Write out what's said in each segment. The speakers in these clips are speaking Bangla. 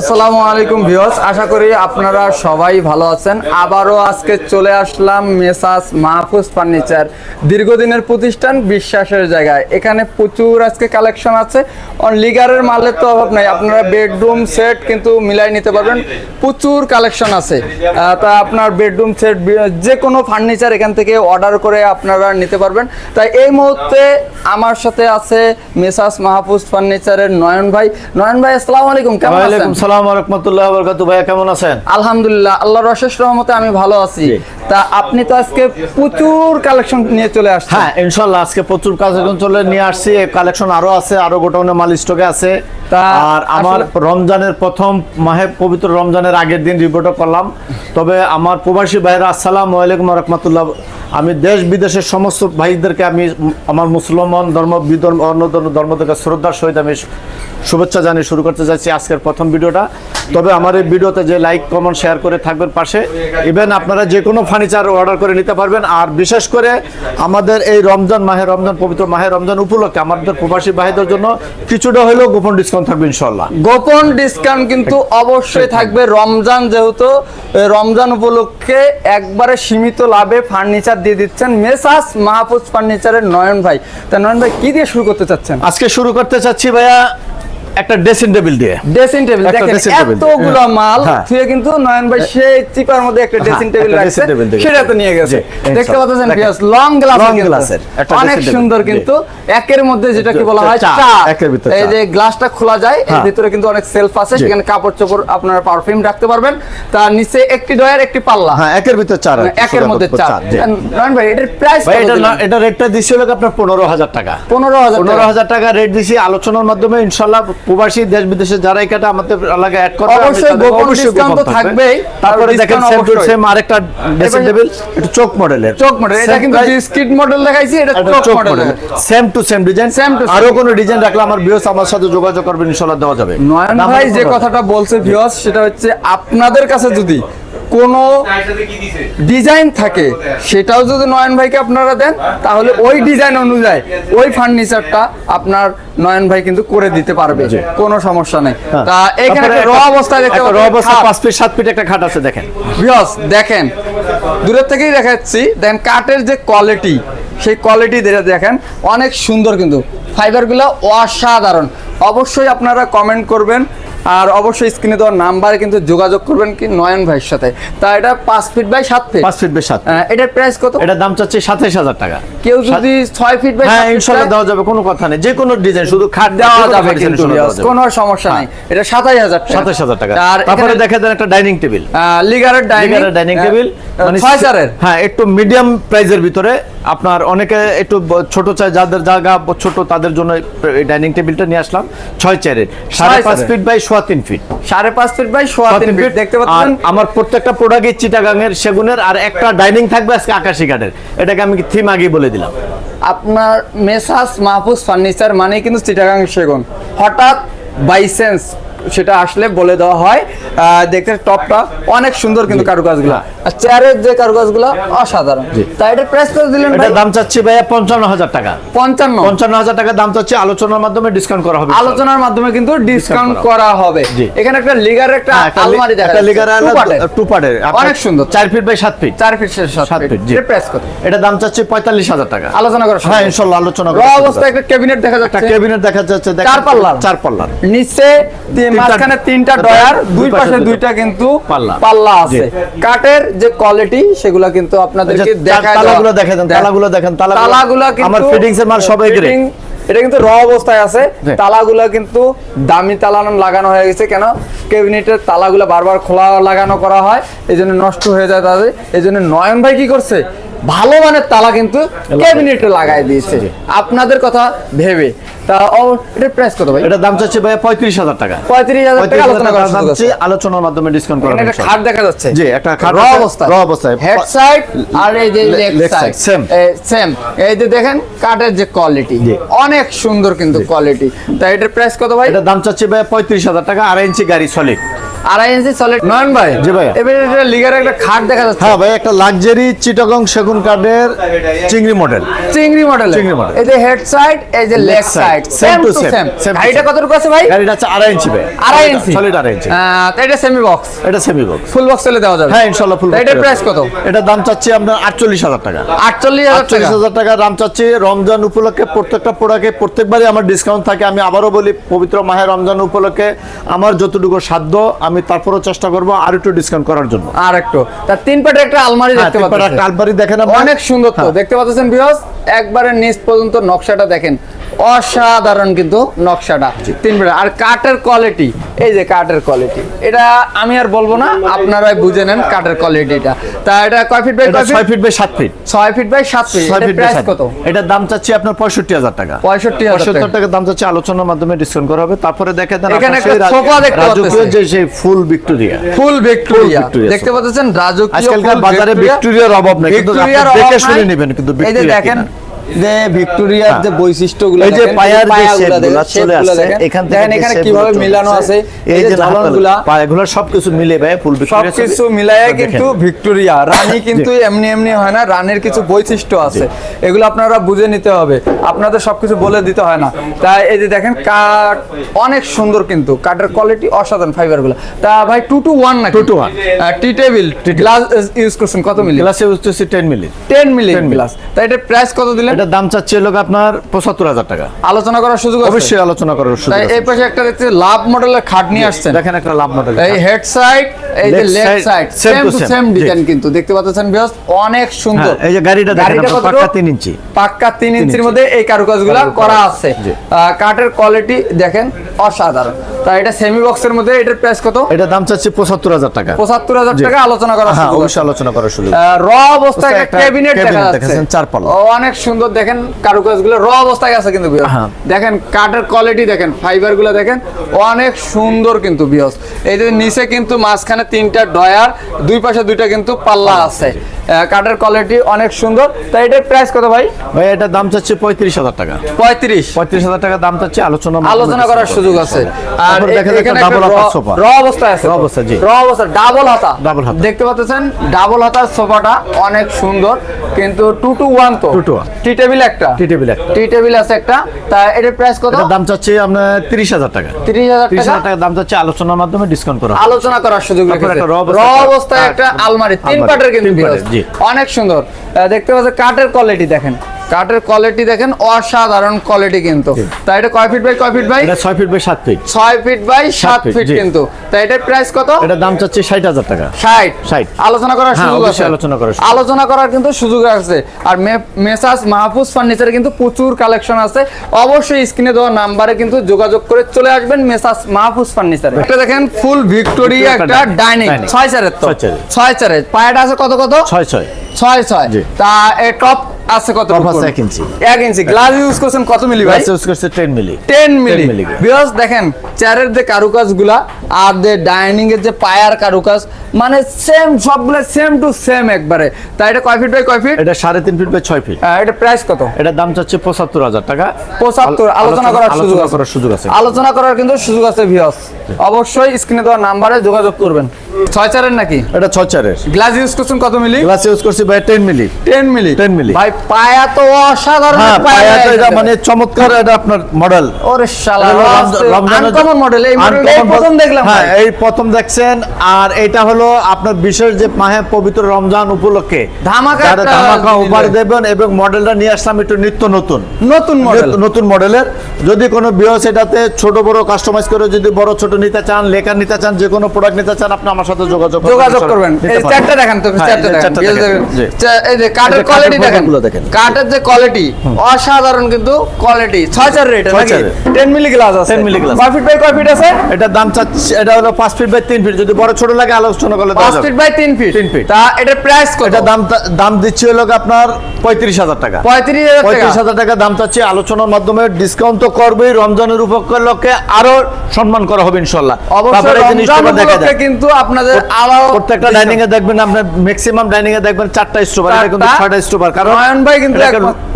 আসসালামু আলাইকুম ভিউয়ার্স, আশা করি আপনারা সবাই ভালো আছেন। আবারও আজকে চলে আসলাম মেসাস মাহফুজ ফার্নিচার, দীর্ঘদিনের প্রতিষ্ঠান বিশ্বাসের জায়গায়। এখানে প্রচুর আজকে কালেকশন আছে। লিগারের মালের তো অভাব নাই, আপনারা বেডরুম সেট কিন্তু মিলাই নিতে পারবেন। প্রচুর কালেকশন আছে। তা আপনার বেডরুম সেট যে কোনো ফার্নিচার এখান থেকে অর্ডার করে আপনারা নিতে পারবেন। তাই এই মুহূর্তে আমার সাথে আছে মেসাস মাহফুজ ফার্নিচারের নয়ন ভাই। নয়ন ভাই, আসসালামু আলাইকুম, কেমন আছেন? সালাম রহমতুল্লাহ বারাকাতুহু। ভাইয়া কেমন আছেন? আলহামদুলিল্লাহ আল্লাহর অশেষ রহমতে আমি ভালো আছি। তা আপনি তো আজকে প্রচুর কালেকশন নিয়ে চলে আসছেন। হ্যাঁ ইনশাল্লাহ আজকে প্রচুর কালেকশন চলে নিয়ে আসছি। কালেকশন আরও আছে আরও গোটাউনে মাল স্টকে আছে। তা আর আমার রমজানের প্রথম মাহে পবিত্র রমজানের আগের দিন রিপোর্টও করলাম। তবে আমার প্রবাসী ভাইরা আসসালাম আলাইকুম রহমতুল্লাহ। আমি দেশ বিদেশের সমস্ত ভাইদেরকে আমি আমার মুসলমান ধর্ম বিধর্ম অন্য ধর্ম- ধর্ম থেকে শ্রদ্ধার সহিত আমি শুভেচ্ছা জানিয়ে শুরু করতে চাইছি আজকের প্রথম ভিডিওটা। তবে আমার এই ভিডিওতে যে লাইক কমেন্ট শেয়ার করে থাকবেন পাশে। ইভেন আপনারা যে কোনো ফার্নিচার অর্ডার করে নিতে পারবেন। আর বিশেষ করে আমাদের এই রমজান মাহে রমজান পবিত্র মাহে রমজান উপলক্ষে আমাদের প্রবাসী ভাইদের জন্য কিছুটা হলেও গোপন ডিসকাউন্ট থাকবে ইনশাল্লাহ গোপন ডিসকাউন্ট কিন্তু অবশ্যই থাকবে। রমজান যেহেতু রমজান উপলক্ষে একবারে সীমিত লাভে ফার্নিচার দিয়ে দিচ্ছেন মেসাস মাহফুজ ফার্নিচারের নয়ন ভাই। তা নয়ন ভাই কি দিয়ে শুরু করতে চাচ্ছেন? আজকে শুরু করতে চাচ্ছি ভাইয়া একটা ড্রেসিং টেবিল দিয়ে। ড্রেসিং টেবিল দেখেন এতগুলো মাল হ্যাঁ। থুয়ে কিন্তু নয়ন ভাই সেই চিপার মধ্যে একটা ড্রেসিং হ্যাঁ, টেবিল রাখছে। সেটা তো নিয়ে গেছে। দেখতে পাচ্ছেন লং গ্লাস glass অনেক সুন্দর কিন্তু একের মধ্যে যেটা কি বলা হয় চা, একের ভিতরে এই যে গ্লাসটা খোলা যায় এর হ্যাঁ। ভিতরে কিন্তু অনেক সেলফ আছে সেখানে কাপড় চোপড় আপনারা পারফিউম রাখতে পারবেন। তার নিচে একটি ডয়ার একটি পাল্লা। হ্যাঁ একের ভিতর চার একের মধ্যে চার। নয়ন ভাই এটার প্রাইস এটা এটা রেটটা দিচ্ছি হলো আপনার পনেরো হাজার টাকা? পনেরো হাজার পনেরো হাজার টাকা রেট দিছি আলোচনার মাধ্যমে ইনশাল্লাহ প্রবাসী দেশ বিদেশে যারা এটা আমাদের এলাকায় অ্যাড করবে অবশ্যই গোপন ডিসকাউন্ট তো থাকবে। থাকবেই, তারপরে দেখেন সেন্ট্রাল সেম টু। সেম আরেকটা ড্রেসিং টেবিল এটা চোখ মডেলের চোক মডেল এটা কিন্তু বিস্কিট মডেল দেখাইছি এটা চোখ model same to same design same to. আরও কোনো ডিজাইন রাখলে আমার ভিউস আমার সাথে যোগাযোগ করবেন ইনশাআল্লাহ দেওয়া যাবে। নয়ন ভাই যে কথাটা বলছে ভিউয়ার্স সেটা হচ্ছে আপনাদের কাছে যদি কোনো ডিজাইন থাকে। সেটাও যদি নয়ন ভাইকে আপনারা দেন তাহলে ওই ডিজাইন অনুযায়ী ওই ফার্নিচারটা আপনার নয়ন ভাই কিন্তু করে দিতে পারবে। কোনো সমস্যা নেই। হ্যাঁ। তা এখানে র অবস্থায় দেখতে র অবস্থা খাট। পাঁচ ফিট সাত ফিট একটা খাট আছে দেখেন। ভিউয়ার্স দেখেন। দূরের থেকেই দেখাচ্ছি। দেন কাঠের যে কোয়ালিটি সেই কোয়ালিটি দেখেন। অনেক সুন্দর কিন্তু। ফাইবারগুলো অসাধারণ। অবশ্যই আপনারা কমেন্ট করবেন। আর অবশ্যই স্ক্রিনে দেওয়ার নাম্বারে কিন্তু যোগাযোগ করবেন কি নয়ন ভাইয়ের সাথে। তা এটা পাঁচ ফিট বাই সাত ফিট পাঁচ ফিট বেশ সাত এটার প্রাইস কত? এটার দাম চাচ্ছি সাতাইশ হাজার টাকা। কেউ যদি ছয় ফিট বাই হ্যাঁ ইনশাল্লাহ দেওয়া যাবে কোনো কথা নেই। যে কোনো ডিজাইন শুধু খাট দেওয়া যাবে কিন্তু। কোনো সমস্যা নেই। এটা সাতাশ হাজার টাকা। সাতাশ হাজার টাকা। আর তারপরে দেখা দেন একটা ডাইনিং টেবিল লিগারের ডাইনিং ডাইনিং টেবিল মানে ছয় চারের হ্যাঁ একটু মিডিয়াম প্রাইজের ভিতরে আপনার অনেকে একটু ছোট চাই যাদের জায়গা ছোট তাদের জন্য ডাইনিং টেবিলটা নিয়ে আসলাম। ছয় চেয়ারের সাড়ে পাঁচ ফিট বাই সোয়া তিন ফিট সাড়ে পাঁচ ফিট বাই সোয়া সোয়া তিন ফিট দেখতে পাচ্ছেন? আমার প্রত্যেকটা প্রোডাক্ট চিটাগাং এর সেগুনের আর একটা ডাইনিং থাকবে আজকে আকাশি কাঠের এটাকে আমি থিম আগেই বলে দিলাম। আপনার মেসাস মাহফুজ ফার্নিচার মানে কিন্তু চিটাগাং সেগুন। হঠাৎ বাইসেন্স সেটা আসলে বলে দেওয়া হয়। দেখতে টপটা অনেক সুন্দর কিন্তু কারুকাজগুলো। আর চেয়ারের যে কারুকাজগুলো অসাধারণ। তাই এটার প্রাইস কত দিলেন ভাই? দাম চাচ্ছি ভাইয়া পঞ্চান্ন হাজার টাকা। পঞ্চান্ন। পঞ্চান্ন হাজার টাকা দাম চাচ্ছি আলোচনার মাধ্যমে ডিসকাউন্ট করা হবে। আলোচনার মাধ্যমে কিন্তু ডিসকাউন্ট করা হবে। এখানে একটা লিগার একটা হ্যাঁ, একটা আলমারি দেখা একটা লিগার টু পার্টের অনেক সুন্দর। চার ফিট বাই সাত ফিট চার ফিট সাত সাত ফিট ফিট, জি। প্রাইস কত? এটা দাম চাচ্ছি পঁয়তাল্লিশ হাজার টাকা। আলোচনা করা হ্যাঁ ইনশাল্লাহ আলোচনা করা যাবে। অবস্থায় একটা ক্যাবিনেট দেখা যাচ্ছে। একটা ক্যাবিনেট দেখা যাচ্ছে চার পাল্লার। চার পাল্লার। নিচে মাঝখানে তিনটা ডয়ার দুই পাশে দুইটা কিন্তু পাল্লা। আছে। কাঠের যে কোয়ালিটি সেগুলা কিন্তু আপনাদেরকে দেখা তালাগুলো দেখেন তালাগুলো দেখেন তালাগুলা আমার ফিটিংস এর মাল সবাই গ্রে এটা কিন্তু র অবস্থায় আছে। তালাগুলা কিন্তু দামি তালা লাগানো হয়ে গেছে। কেন? ক্যাবিনেটের তালাগুলা বারবার খোলা লাগানো করা হয় এই জন্য নষ্ট হয়ে যায় তাদের। এই জন্য নয়ন ভাই কি করছে? ভালো মানের তালা কিন্তু ক্যাবিনেটে লাগাই দিয়েছে। আপনাদের কথা ভেবে। তা এটার প্রাইস কত ভাই? দাম চাচ্ছে ভাই পঁয়ত্রিশ হাজার টাকা। পঁয়ত্রিশ হাজার টাকা আলোচনা করা। আলোচনার মাধ্যমে ডিসকাউন্ট করা একটা খাট দেখা যাচ্ছে। জি, একটা খাট র অবস্থায়। হেড সাইড আর এই যে লেগ সাইড side, সেম এই যে দেখেন কাঠের যে কোয়ালিটি। অনেক সুন্দর কিন্তু কোয়ালিটি তা এটার প্রাইস কত ভাই? এটা দাম চাচ্ছে ভাই পঁয়ত্রিশ হাজার টাকা আড়াই ইঞ্চি গাড়ি সলিড আড়াই ইঞ্চি সলিড নয়ন ভাই জি ভাইয়া। এবারে এটা লিগার একটা খাট দেখা যাচ্ছে। হ্যাঁ ভাই একটা লাক্সারি চিটাগং সেগুন কাঠের চিংড়ি মডেল চিংড়ি মডেল চিংড়ি model। এই যে হেড সাইড এই যে leg side side, same to same গাড়িটা same। কতটুকু আছে ভাই? গাড়িটা হচ্ছে আড়াই ইঞ্চি ভাই। আড়াই ইঞ্চি সলিড আড়াই ইঞ্চি তো এটা সেমি বক্স এটা সেমি বক্স ফুল বক্স চলে দেওয়া যাবে। হ্যাঁ ইনশাল্লাহ ফুল তা প্রাইস কত? এটা দাম চাচ্ছি আপনার আটচল্লিশ হাজার টাকা। আটচল্লিশ হাজার আটচল্লিশ টাকা। দাম চাচ্ছি। রমজান উপলক্ষে প্রত্যেকটা প্রোডাক্টে প্রত্যেকবারই আমার ডিসকাউন্ট থাকে। আমি আবারও বলি পবিত্র মাহে রমজান উপলক্ষে আমার যতটুকু সাধ্য আমি তারপরেও চেষ্টা করব আর একটু ডিসকাউন্ট করার জন্য। আর একটু। তার তিন পাটের একটা আলমারি হ্যাঁ, দেখতে পাচ্ছেন আলমারি দেখেন অনেক সুন্দর তো। হ্যাঁ। দেখতে পাচ্ছেন বিহস একবারে নিচ পর্যন্ত নকশাটা দেখেন। অসাধারণ কিন্তু নকশাটা। তিন পাটের আর কাঠের কোয়ালিটি এই যে কাঠের কোয়ালিটি এটা আমি আর বলব না আপনারাই বুঝে নেন কাঠের কোয়ালিটিটা তা এটা কয় ফিট বাই ছয় ফিট বাই সাত ফিট ছয় ফিট বাই সাত ফিট ছয় ফিট বাই কত? এটার দাম চাচ্ছি আপনার পঁয়ষট্টি হাজার টাকা। পঁয়ষট্টি হাজার টাকা। দাম চাচ্ছি আলোচনার মাধ্যমে ডিসকাউন্ট করা হবে। তারপরে দেখে দেন এখানে একটা সোফা দেখতে পাচ্ছেন। যে সেই ফুল ভিক্টোরিয়া। ফুল ভিক্টোরিয়া। দেখতে। পাচ্ছেন রাজকীয় আজকালকার বাজারে ভিক্টোরিয়ার অভাব নেই কিন্তু দেখে শুনে। নেবেন কিন্তু এই যে দেখেন। যে ভিক্টোরিয়ার যে বৈশিষ্ট্যগুলো এই যে পায়ার যে পায়াগুলো shape দেখেন, গুলা চলে এখান থেকে এখানে কীভাবে মিলানো আছে এই যে ঝলনগুলা। পায়াগুলো সবকিছু মিলে ভাই ফুল ভিক্টোরিয়া সবকিছু মিলাইয়া কিন্তু ভিক্টোরিয়া রানী কিন্তু এমনি এমনি হয় না রানীর কিছু বৈশিষ্ট্য আছে। এগুলো আপনারা বুঝে নিতে হবে। আপনাদের সবকিছু বলে দিতে হয় না। তাই এই যে দেখেন কাঠ অনেক সুন্দর কিন্তু কাঠের কোয়ালিটি অসাধারণ ফাইবারগুলো তা ভাই টু টু ওয়ান না টু টু ওয়ান টি টেবিল গ্লাস ইউজ করছেন কত মিলি? গ্লাসে হচ্ছে ten milli. Ten milli glass তাই এটার প্রাইস কত দিলেন? এটার দাম চাচ্ছে লোক আপনার পঁচাত্তর হাজার টাকা। আলোচনা করার সুযোগ অবশ্যই আলোচনা করার সুযোগ এই পাশে একটা দেখতে লাভ মডেলের খাট নিয়ে আসছেন। দেখেন একটা লাভ মডেল এই হেড সাইড এই যে side, side same to same design কিন্তু। দেখতে পাচ্ছেন অনেক সুন্দর। হ্যাঁ, এই যে গাড়িটা দেখেন? পাক্কা তিন ইঞ্চি। পাক্কা তিন ইঞ্চির মধ্যে এই কারুকাজগুলো কারুকাজ। করা করা আছে। কাঠের কোয়ালিটি দেখেন অসাধারণ। তা এটা সেমি বক্সের মধ্যে এটার প্রাইস কত? এটার দাম চাচ্ছে পঁচাত্তর হাজার টাকা। পঁচাত্তর হাজার জি। টাকা আলোচনা করা হ্যাঁ অবশ্যই আলোচনা করার সুযোগ র অবস্থায় একটা ক্যাবিনেট দেখা যাচ্ছে। চার পাল্লা। অনেক সুন্দর দেখেন কারুকাজগুলো। র অবস্থায় আছে কিন্তু হ্যাঁ। দেখেন কাঠের কোয়ালিটি দেখেন ফাইবারগুলো দেখেন অনেক সুন্দর কিন্তু বিয়স এই যে নিচে কিন্তু মাঝখানে তিনটা ডয়ার দুই পাশে দুইটা কিন্তু পাল্লা আছে। কাঠের কোয়ালিটি অনেক সুন্দর। তাই এটার প্রাইস কত ভাই? ভাই এটার দাম চাচ্ছে পঁয়ত্রিশ হাজার টাকা। পঁয়ত্রিশ। পঁয়ত্রিশ হাজার টাকা দাম চাচ্ছে আলোচনা আলোচনা করার সুযোগ আছে। আর এখানে ডাবল র- অবস্থায় আছে। র অবস্থা, জি। র অবস্থা ডাবল হাতা। Double হাতা। দেখতে পাচ্ছেন ডাবল হাতার সোফাটা অনেক সুন্দর। কিন্তু টু টু ওয়ান তো। 2 to 1 টি টেবিল একটা। টি টেবিল টি টেবিল আছে একটা। তা এটার প্রাইস কত? দাম চাচ্ছে আপনার তিরিশ হাজার টাকা। তিরিশ হাজার টাকা? দাম চাচ্ছে আলোচনার মাধ্যমে ডিসকাউন্ট করা। আলোচনা করার সুযোগ অবস্থায় একটা- আলমারি তিন আলমারি, পাটের কিন্তু তিন। পাটের, জি। অনেক সুন্দর দেখতে পাচ্ছি কাঠের কোয়ালিটি দেখেন কাঠের কোয়ালিটি দেখেন অসাধারণ কোয়ালিটি কিন্তু। তা এটা কয় ফিট বাই কয় ফিট বাই? এটা ছয় ফিট বাই সাত ফিট ছয় ফিট বাই সাত ফিট কিন্তু। তা এটার প্রাইস কত? এটার দাম চাচ্ছে ষাট হাজার টাকা। ষাট। 60 আলোচনা করার হ্যাঁ, সুযোগ আছে। আলোচনা করার আলোচনা করার কিন্তু সুযোগ আছে। আর মেসাজ মাহফুজ ফার্নিচারে কিন্তু প্রচুর কালেকশন আছে। অবশ্যই স্ক্রিনে দেওয়া নাম্বারে কিন্তু যোগাযোগ করে চলে আসবেন মেসাজ মাহফুজ ফার্নিচারে এটা দেখেন ফুল ভিক্টোরিয়া একটা ডাইনিং dining। ছয় চারের তো। ছয় চারের। ছয় চারের। পায়াটা আছে কত কত? ছয় ছয়। ছয় ছয়। তা এ টপ আছে কত আছে এক ইঞ্চি। এক ইঞ্চি। গ্লাস ইউজ করছেন কত মিলি ভাই? ইউজ করছে ten milli. Ten milli. Milli. Because দেখেন চেয়ারের যে কারুকাজগুলা আর যে ডাইনিং এর যে পায়ার কারুকাজ মানে সেম সবগুলো সেম টু সেম একবারে। তাই এটা কয় ফিট বাই কয় ফিট এটা সাড়ে তিন ফিট বাই ছয় ফিট এটা প্রাইস কত? এটার দাম চাচ্ছে পঁচাত্তর হাজার টাকা। পঁচাত্তর আলোচনা করার সুযোগ আছে। করার সুযোগ আছে। আলোচনা করার কিন্তু সুযোগ আছে ভিওস অবশ্যই স্ক্রিনে দেওয়া নাম্বারে যোগাযোগ করবেন। ছয় চারের নাকি? এটা ছয় চারের গ্লাস ইউজ করছেন কত মিলি? গ্লাস ইউজ করছি ভাই টেন মিলি। টেন মিলি। 10 মিলি। ভাই পায়া তো অসাধারণ হ্যাঁ পায়া পায়াটা এটা মানে চমৎকার এটা আপনার মডেল ওরে শালা আনকমন মডেল এই প্রথম দেখলাম হ্যাঁ এই প্রথম দেখছেন আর এটা হলো আপনার বিশেষ যে মাহে পবিত্র রমজান উপলক্ষে। ধামাকা ধামাকা উপহার দেবেন এবং মডেলটা নিয়ে আসলাম একটু নিত্য নতুন। নতুন মডেল নতুন মডেলের যদি কোনো বিয়স এটাতে ছোট বড় কাস্টমাইজ করে যদি বড় ছোট নিতে চান লেখা নিতে চান যে কোনো প্রোডাক্ট নিতে চান আপনি আমার সাথে যোগাযোগ। যোগাযোগ করবেন। এই চারটা দেখেন তো হ্যাঁ, চারটা এই দেখেন। এই যে- যে কোয়ালিটি দেখেন। দেখেন। কাঠের যে কোয়ালিটি অসাধারণ কিন্তু কোয়ালিটি চার রেট নাকি? চারের। 10 মিলি গ্লাস আছে। 10 মিলি। কয় ফিট বাই কয় ফিট আছে? এটার দাম চাচ্ছে এটা হলো ফিট বাই তিন ফিট যদি বড় ছোট লাগে আলোচনা করলে দেওয়া 5 ফিট বাই 3 ফিট তিন feet। তা এটার প্রাইস কত? এটা দাম দাম দিচ্ছে হলো আপনার পঁয়ত্রিশ হাজার টাকা। 35000 টাকা। টাকা দাম চাচ্ছি। আলোচনার মাধ্যমে ডিসকাউন্ট তো করবেই। রমজানের উপলক্ষে আরও সম্মান করা হবে ইনশাল্লাহ অবশ্যই জিনিসটা দেখা যায় কিন্তু আপনাদের আলো প্রত্যেকটা ডাইনিং এ দেখবেন আপনার ম্যাক্সিমাম ডাইনিং এ দেখবেন চারটা স্টোভার এটা কিন্তু? ছয়টা স্টোভার কারণ ভাই কিন্তু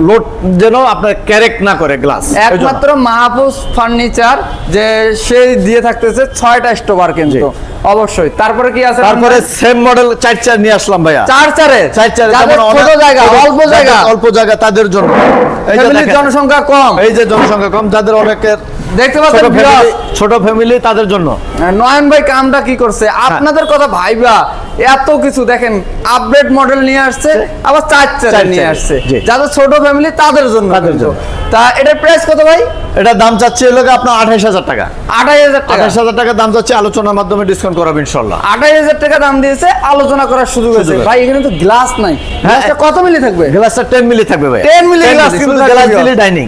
লোড যেন আপনার ক্যারেক্ট না করে গ্লাস। একমাত্র মাহফুজ ফার্নিচার যে সে দিয়ে থাকতেছে ছয়টা স্টোভার কিন্তু। অবশ্যই। তারপরে কি আছে তারপরে সেম মডেল চার চার নিয়ে আসলাম ভাইয়া। চার চারে? চার চারে ছোট জায়গা অল্প জায়গা। অল্প জায়গা তাদের জন্য। এই যে জনসংখ্যা কম। এই যে জনসংখ্যা কম যাদের অনেকের দেখতে ছোট পাচ্ছেন ফ্যামিলি ছোট ফ্যামিলি তাদের জন্য। নয়ন ভাই কামটা কি করছে? হ্যাঁ। আপনাদের কথা ভাইবা এত কিছু দেখেন আপডেট মডেল নিয়ে আসছে আবার চার চার নিয়ে আসছে। যাদের ছোট ফ্যামিলি তাদের জন্য তাদের জন্য। তা এটার প্রাইস কত ভাই? এটা দাম চাচ্ছে গিয়ে আপনার আঠাইশ হাজার টাকা। আঠাশ হাজার আঠাইশ হাজার টাকা দাম চাচ্ছে আলোচনার মাধ্যমে ডিসকাউন্ট করাবো ইনশাল্লাহ আঠাশ হাজার টাকা দাম দিয়েছে আলোচনা করার সুযোগ আছে ভাই এখানে তো গ্লাস নাই। গ্লাসটা কত মিলি থাকবে? গ্লাসটা টেন মিলি থাকবে ভাই। 10 মিলি glass কিন্তু গ্লাস দিলে ডাইনিং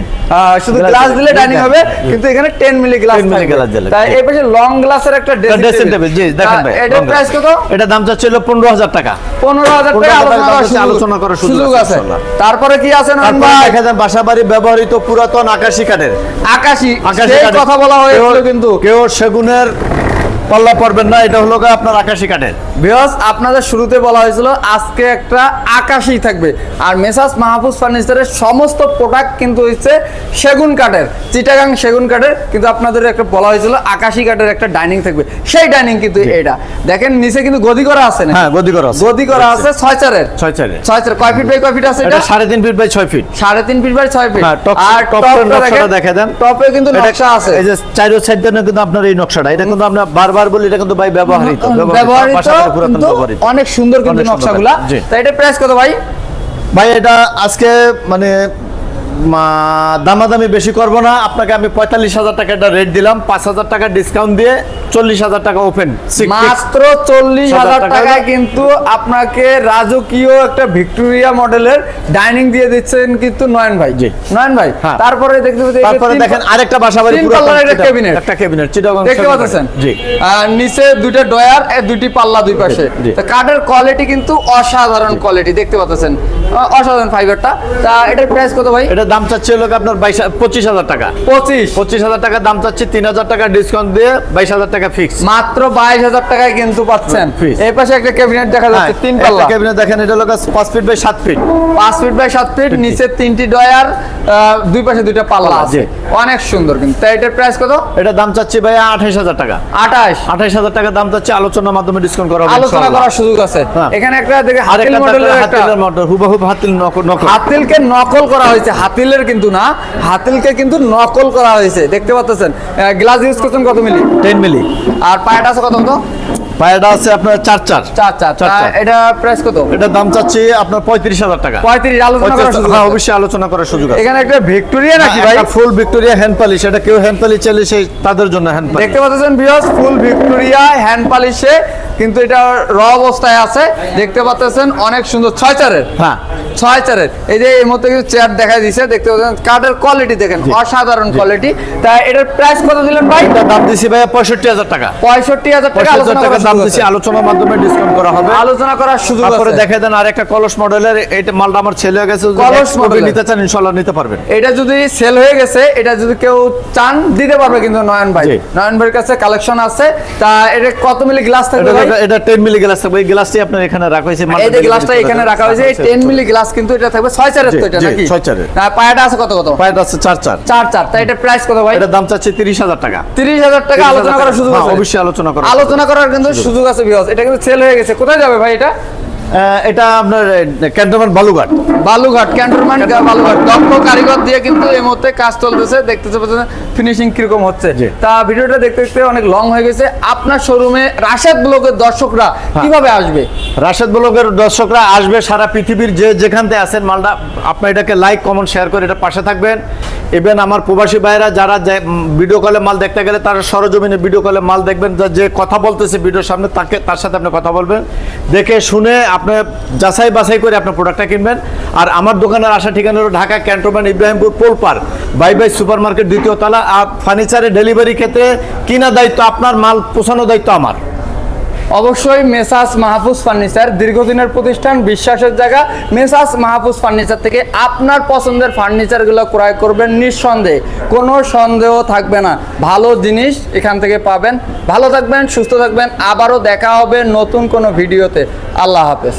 শুধু গ্লাস দিলে- ডাইনিং হবে কিন্তু এখানে 10 মিলি গ্লাস 10 মিলি glass দিলে, তাই এই পাশে লং গ্লাসের একটা ড্রেসিং টেবিল জি দেখেন ভাই এটার লং প্রাইস কত? এটা দাম হলো পনেরো হাজার টাকা। 15000 টাকা আলোচনা করার সুযোগ- আলোচনা করার সুযোগ সুযোগ আছে, তারপরে কি আছে নয়ন ভাই? দেখা ব্যবহৃত পুরাতন আকাশি কাঠের। আকাশি আকাশী কথা বলা হয়েছিল কিন্তু। কেউ সেগুনের পাল্লা পড়বেন না এটা হলো আপনার আকাশি কাঠের। বিয়স আপনাদের শুরুতে বলা হয়েছিল আজকে একটা আকাশই থাকবে। আর মেসাস মাহফুজ ফার্নিচারের সমস্ত প্রোডাক্ট কিন্তু হচ্ছে সেগুন কাঠের চিটাগাং সেগুন কাঠের কিন্তু আপনাদের একটা বলা হয়েছিল আকাশি কাঠের একটা ডাইনিং থাকবে। সেই ডাইনিং কিন্তু এটা। দেখেন নিচে কিন্তু গদি করা আছে না হ্যাঁ গদি করা আছে। গদি করা আছে ছয় চারের। ছয় চারের। ছয় চার। কয় ফিট বাই কয় ফিট আছে এটা সাড়ে তিন ফিট বাই ছয় ফিট সাড়ে তিন ফিট বাই ছয় ফিট হ্যাঁ, টপ- আর টপটা দেখেন, দেখে দেন। টপে কিন্তু নকশা আছে। এই যে চারো সাইড কিন্তু আপনার এই নকশাটা। এটা কিন্তু আমরা বারবার বলি এটা কিন্তু ভাই ব্যবহৃত ব্যবহৃত কিন্তু অনেক সুন্দর কিন্তু নকশাগুলা। তাই এটা প্রাইস কত ভাই? ভাই এটা আজকে মানে দামাদামি বেশি করব না। আপনাকে আমি পঁয়তাল্লিশ হাজার টাকা একটা রেট দিলাম। পাঁচ হাজার টাকা ডিসকাউন্ট দিয়ে চল্লিশ হাজার টাকা ওপেন মাত্র চল্লিশ হাজার টাকা টাকায় কিন্তু আপনাকে রাজকীয় একটা ভিক্টোরিয়া মডেলের ডাইনিং দিয়ে দিচ্ছেন কিন্তু নয়ন ভাই। জি। নয়ন ভাই হ্যাঁ। তারপরে দেখতে তারপরে দেখেন আরেকটা বাসা বাড়ি পাল্লার একটা ক্যাবিনেট একটা ক্যাবিনেট চিটাগং দেখতে পাচ্ছেন? জি। আর নিচে দুইটা ডয়ার আর দুইটি পাল্লা দুই পাশে। তো কাঠের কোয়ালিটি কিন্তু অসাধারণ কোয়ালিটি দেখতে পাচ্ছেন? অসাধারণ ফাইবারটা তা এটার প্রাইস কত ভাই? এটা দাম চাচ্ছে হলো আপনার বাইশ পঁচিশ হাজার টাকা। পঁচিশ। পঁচিশ হাজার টাকা দাম চাচ্ছে তিন হাজার টাকা ডিসকাউন্ট দিয়ে বাইশ হাজার টাকা ফিক্স মাত্র বাইশ হাজার টাকায় কিন্তু পাচ্ছেন। এই পাশে একটা ক্যাবিনেট দেখা যাচ্ছে তিন পাল্লা। ক্যাবিনেট দেখেন এটা হলো feet by feet feet by feet নিচে তিনটি ডয়ার দুই পাশে দুইটা পাল্লা আছে। অনেক সুন্দর কিন্তু। তাই এটার প্রাইস কত? এটা দাম চাচ্ছি ভাই আঠাইশ হাজার টাকা। টাকা দাম চাচ্ছে আলোচনার মাধ্যমে ডিসকাউন্ট করা হবে আলোচনা করার সুযোগ আছে। হ্যাঁ। এখানে একটা দেখে হাতিল মডেলের একটা হাতিলের মডেল হুবহুব হাতিল নকল নকল। হাতিলকে নকল করা হয়েছে হাতিলের কিন্তু না হাতিলকে কিন্তু নকল করা হয়েছে। দেখতে পাচ্ছেন গ্লাস ইউজ করছেন কত মিলি? টেন মিলি। আর পায়াটা আছে কত কত? পায়াটা আছে আপনার চার চার। চার চার। এটা প্রাইস কত? এটা দাম চাচ্ছি আপনার পঁয়ত্রিশ হাজার টাকা। পঁয়ত্রিশ আলোচনা হ্যাঁ অবশ্যই আলোচনা করার সুযোগ আছে। এখানে একটা ভিক্টোরিয়া নাকি ভাই? ফুল ভিক্টোরিয়া হ্যান্ড পালিশ এটা কেউ হ্যান্ড পালিশ চাইলে সেই তাদের জন্য হ্যান্ড পালিশ দেখতে পাচ্ছেন বিয়স ফুল ভিক্টোরিয়া হ্যান্ড পালিশে কিন্তু এটা র অবস্থায় আছে। দেখতে পাচ্ছেন অনেক সুন্দর। ছয় চারের। হ্যাঁ। ছয় চারের। এই যে এই মধ্যে কিছু চেয়ার দেখা দিছে দেখতে পাচ্ছেন কাঠের কোয়ালিটি দেখেন অসাধারণ কোয়ালিটি তা এটার প্রাইস কত দিলেন ভাই? দাম দিছি ভাইয়া পঁয়ষট্টি হাজার টাকা। পঁয়ষট্টি হাজার টাকা টাকা দাম দিছি আলোচনার মাধ্যমে ডিসকাউন্ট করা হবে। আলোচনা করার সুযোগ তারপরে দেখে দেন আরেকটা কলস মডেলের এটা মালটা আমার ছেলে হয়ে গেছে কলস মডেলের। নিতে চান ইনশাআল্লাহ নিতে পারবেন। এটা যদি সেল হয়ে গেছে এটা যদি কেউ চান দিতে পারবে কিন্তু নয়ন ভাই। নয়ন ভাইয়ের কাছে কালেকশন আছে। তা এটা কত মিলি গ্লাস থাকবে এটা 10 মিলি গ্লাস থাকবে এই গ্লাসটি আপনার এখানে রাখা হয়েছে এই যে গ্লাসটা এখানে রাখা হয়েছে এই টেন মিলি গ্লাস কিন্তু এটা থাকবে ছয় চারের তো এটা নাকি? ছয় চারের। আর পায়াটা আছে কত কত? পায়রা আছে চার চার। চার চার তাই এটা প্রাইস কত ভাই? এটা দাম চাচ্ছে 30000 টাকা। তিরিশ হাজার টাকা আলোচনা করার সুযোগ হ্যাঁ, আছে। অবশ্যই আলোচনা করার আলোচনা করার কিন্তু সুযোগ আছে। বিকজ এটা কিন্তু সেল হয়ে গেছে। কোথায় যাবে ভাই এটা? এটা আপনার ক্যান্টনমেন্ট বালুঘাট। বালুঘাট ক্যান্টনমেন্ট বালুঘাট। দক্ষ কারিগর দিয়ে কিন্তু এই মুহূর্তে কাজ চলতেছে দেখতেছে ফিনিশিং কীরকম হচ্ছে? তা ভিডিওটা দেখতে দেখতে অনেক লং হয়ে গেছে। আপনার শোরুমে রাশেদ ব্লগের দর্শকরা হ্যাঁ। কীভাবে আসবে? রাশেদ ব্লগের দর্শকরা আসবে সারা পৃথিবীর যে যেখান থেকে আছেন মালটা আপনার এটাকে লাইক কমেন্ট শেয়ার করে এটা পাশে থাকবেন। ইভেন আমার প্রবাসী ভাইরা যারা ভিডিও কলে মাল দেখতে গেলে তারা সরজমিনে ভিডিও কলে মাল দেখবেন। যা- যে কথা বলতেছে ভিডিওর সামনে তাকে তার সাথে আপনি কথা বলবেন। দেখে শুনে আপনি যাচাই বাছাই করে আপনার প্রোডাক্টটা কিনবেন। আর আমার দোকানের আসা ঠিকানা হলো ঢাকা ক্যান্টনমেন্ট ইব্রাহিমপুর পোলপার বাই বাই সুপার মার্কেট দ্বিতীয় তলা ফার্নিচারের ডেলিভারি ক্ষেত্রে কিনা দায়িত্ব আপনার, মাল পৌঁছানোর দায়িত্ব আমার? অবশ্যই মেসাস মাহফুজ ফার্নিচার, দীর্ঘদিনের প্রতিষ্ঠান, বিশ্বাসের জায়গা। মেসাস মাহফুজ ফার্নিচার থেকে আপনার পছন্দের ফার্নিচারগুলো ক্রয় করবেন নিঃসন্দেহে। কোনো সন্দেহ থাকবে না। ভালো জিনিস এখান থেকে পাবেন। ভালো থাকবেন, সুস্থ থাকবেন। আবারও দেখা হবে নতুন কোনো ভিডিওতে। আল্লাহ হাফেজ।